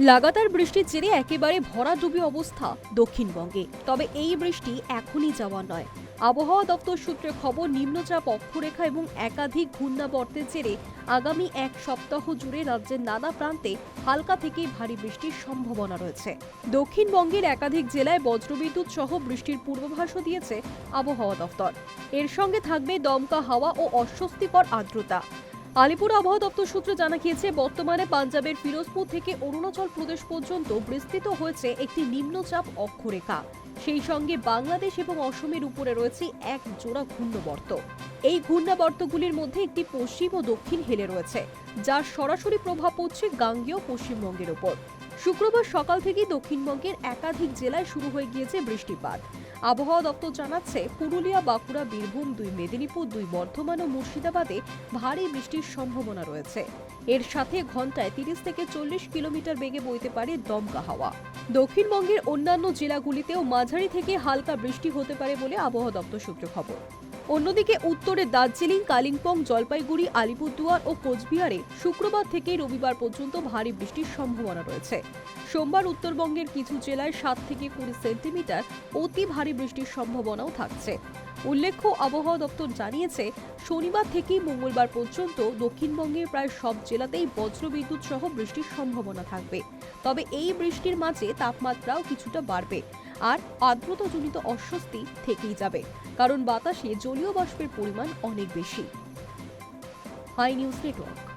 লাগাতার বৃষ্টির জেরে একেবারে ভরাডুবি অবস্থা দক্ষিণবঙ্গে। তবে এই বৃষ্টি এখনই যাওয়া নয়। আবহাওয়া দপ্তর সূত্রে খবর, নিম্নচাপ, অক্ষরেখা এবং একাধিক ঘূর্ণাবর্তের জেরে আগামী এক সপ্তাহ জুড়ে রাজ্যের নানা প্রান্তে হালকা থেকে ভারী বৃষ্টির সম্ভাবনা রয়েছে। দক্ষিণবঙ্গের একাধিক জেলায় বজ্রবিদ্যুৎ সহ বৃষ্টির পূর্বাভাসও দিয়েছে আবহাওয়া দপ্তর। এর সঙ্গে থাকবে দমকা হাওয়া ও অস্বস্তিকর আর্দ্রতা। আলিপুর আবহাওয়া দপ্তর সূত্রে জানা গিয়েছে, বর্তমানে পাঞ্জাবের ফিরোজপুর থেকে অরুণাচল প্রদেশ পর্যন্ত বিস্তৃত হয়েছে একটি নিম্নচাপ অক্ষরেখা। সেই সঙ্গে বাংলাদেশ এবং অসমের উপরে রয়েছে এক জোড়া ঘূর্ণবর্ত। এই ঘূর্ণাবর্তগুলির মধ্যে একটি পশ্চিম ও দক্ষিণ হেলে রয়েছে, যার সরাসরি প্রভাব পড়ছে গাঙ্গেয় পশ্চিমবঙ্গের ওপর। শুক্রবার সকাল থেকেই দক্ষিণবঙ্গের একাধিক জেলায় শুরু হয়ে গিয়েছে বৃষ্টিপাত। আবহাওয়া দপ্তর জানাচ্ছে, পুরুলিয়া, বাঁকুড়া, বীরভূম, দুই মেদিনীপুর, দুই বর্ধমান ও মুর্শিদাবাদে ভারী বৃষ্টির সম্ভাবনা রয়েছে। এর সাথে ঘন্টায় তিরিশ থেকে চল্লিশ কিলোমিটার বেগে বইতে পারে দমকা হাওয়া। দক্ষিণবঙ্গের অন্যান্য জেলাগুলিতেও মাঝারি থেকে হালকা বৃষ্টি হতে পারে বলে আবহাওয়া দপ্তর সূত্রে খবর। অন্যদিকে উত্তরে দার্জিলিং, কালিম্পং, জলপাইগুড়ি, আলিপুরদুয়ার ও কোচবিহারে শুক্রবার থেকে রবিবার পর্যন্ত ভারী বৃষ্টির সম্ভাবনা রয়েছে। সোমবার উত্তরবঙ্গের কিছু জেলায় সাত থেকে কুড়ি সেন্টিমিটার অতি ভারী বৃষ্টির সম্ভাবনাও থাকছে। উল্লেখ্য, আবহাওয়া দপ্তর জানিয়েছে, শনিবার থেকে মঙ্গলবার পর্যন্ত দক্ষিণবঙ্গের প্রায় সব জেলাতেই বজ্রবিদ্যুৎ সহ বৃষ্টির সম্ভাবনা থাকবে। তবে এই বৃষ্টির মাঝে তাপমাত্রাও কিছুটা বাড়বে। আর আর্দ্রতাজনিত অস্বস্তি থেকেই যাবে, কারণ বাতাসে জলীয় বাষ্পের পরিমাণ অনেক বেশি। High news network.